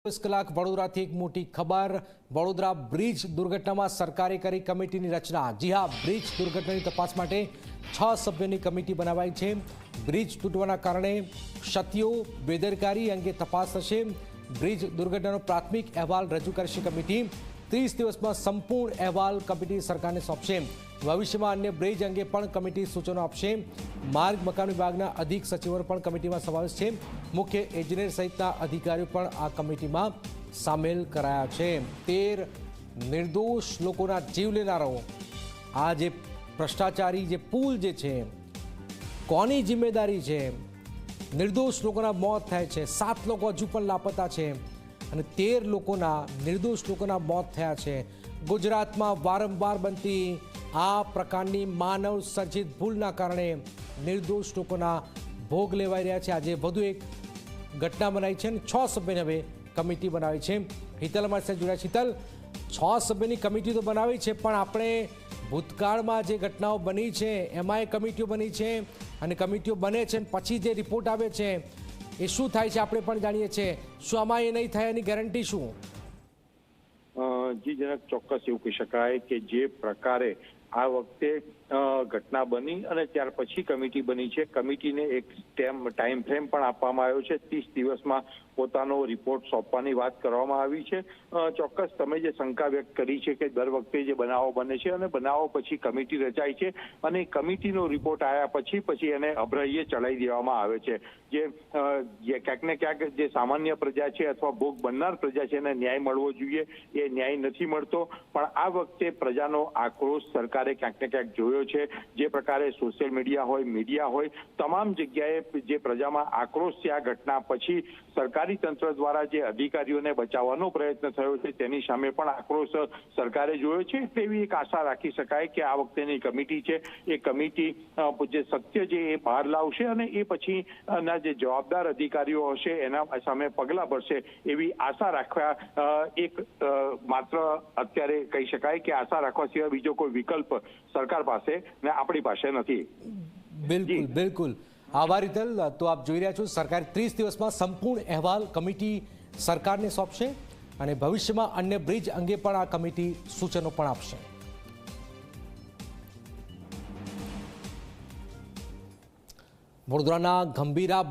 ચોવીસ કલાક વડોદરાથી એક મોટી ખબર. વડોદરા બ્રિજ દુર્ઘટનામાં સરકારે કરી કમિટીની રચના. જી હા, બ્રિજ દુર્ઘટનાની તપાસ માટે છ સભ્યોની કમિટી બનાવાઈ છે. બ્રિજ તૂટવાના કારણે ક્ષતિઓ બેદરકારી અંગે તપાસ થશે. બ્રિજ દુર્ઘટનાનો પ્રાથમિક અહેવાલ રજૂ કરશે કમિટી. ત્રીસ દિવસમાં સંપૂર્ણ અહેવાલ કમિટી સરકારને સોંપશે. ભવિષ્યમાં અન્ય બ્રિજ અંગે પણ કમિટી સૂચનો આપશે. માર્ગ મકાન વિભાગના અધિક સચિવોનો પણ કમિટીમાં સમાવેશ છે. મુખ્ય એન્જિનિયર સહિતના અધિકારીઓ પણ આ કમિટીમાં સામેલ કરાયા છે. તેર નિર્દોષ લોકોના જીવ લેનારાઓ. આ જે ભ્રષ્ટાચારી જે પુલ જે છે, કોની જિમ્મેદારી છે? નિર્દોષ લોકોના મોત થાય છે. સાત લોકો હજુ પણ લાપતા છે. અને તેર લોકોના નિર્દોષ લોકોના મોત થયા છે. ગુજરાતમાં વારંવાર બનતી આ પ્રકારની માનવ સર્જિત ભૂલના કારણે નિર્દોષ લોકોના ભોગ લેવાઈ રહ્યા છે. આજે વધુ એક ઘટના બનાવી છે અને છ સભ્યને હવે કમિટી બનાવી છે. હિતલ અમારી સાથે જોડાય. છે. હિતલ છ સભ્યની કમિટી તો બનાવી છે, પણ આપણે ભૂતકાળમાં જે ઘટનાઓ બની છે એમાં એ કમિટીઓ બની છે અને કમિટીઓ બને છે પછી જે રિપોર્ટ આવે છે એ શું થાય છે આપણે પણ જાણીએ છીએ. શું આમાં એ નહીં થાય એની ગેરંટી શું? જી જનક ચોક્કસ એવું કહી શકાય કે જે પ્રકારે આ વખતે ઘટના બની અને ત્યાર પછી કમિટી બની છે. કમિટીને એક ટાઈમ ફ્રેમ પણ આપવામાં આવ્યો છે. ત્રીસ દિવસમાં પોતાનો રિપોર્ટ સોંપવાની વાત કરવામાં આવી છે. ચોક્કસ તમે જે શંકા વ્યક્ત કરી છે કે દર વખતે જે બનાવો બને છે અને બનાવો પછી કમિટી રચાય છે અને કમિટીનો રિપોર્ટ આવ્યા પછી પછી એને અભ્રહ્ય ચલાવી દેવામાં આવે છે. જે ક્યાંક ને ક્યાંક જે સામાન્ય પ્રજા છે અથવા ભોગ બનનાર પ્રજા છે એને ન્યાય મળવો જોઈએ. એ ન્યાય નથી મળતો. પણ આ વખતે પ્રજાનો આક્રોશ સરકારે ક્યાંક ને ક્યાંક જોયો છે. જે પ્રકારે સોશિયલ મીડિયા હોય મીડિયા હોય તમામ જગ્યાએ જે પ્રજામાં આક્રોશ છે આ ઘટના. પછી સરકારી તંત્ર દ્વારા જે અધિકારીઓને બચાવવાનો પ્રયત્ન થયો છે તેની સામે પણ આક્રોશ સરકારે જોયો છે. તેવી એક આશા રાખી શકાય કે આ વખતેની કમિટી છે એ કમિટી જે સત્ય છે એ બહાર લાવશે અને એ પછી અ, ના જે જવાબદાર અધિકારીઓ હશે એના સામે પગલાં ભરશે એવી આશા રાખવા એક માત્ર અત્યારે કહી શકાય કે આશા રાખવા સિવાય બીજો કોઈ વિકલ્પ સરકાર પાસે ને આપણી પાસે નથી. બિલકુલ બિલકુલ. આભાર રીતલ તો આપ જોઈ રહ્યા છો સરકાર ત્રીસ દિવસમાં સંપૂર્ણ અહેવાલ કમિટી સરકારને સોંપશે અને ભવિષ્યમાં અન્ય બ્રિજ અંગે પણ આ કમિટી સૂચનો પણ આપશે. વડોદરાના ગંભીરા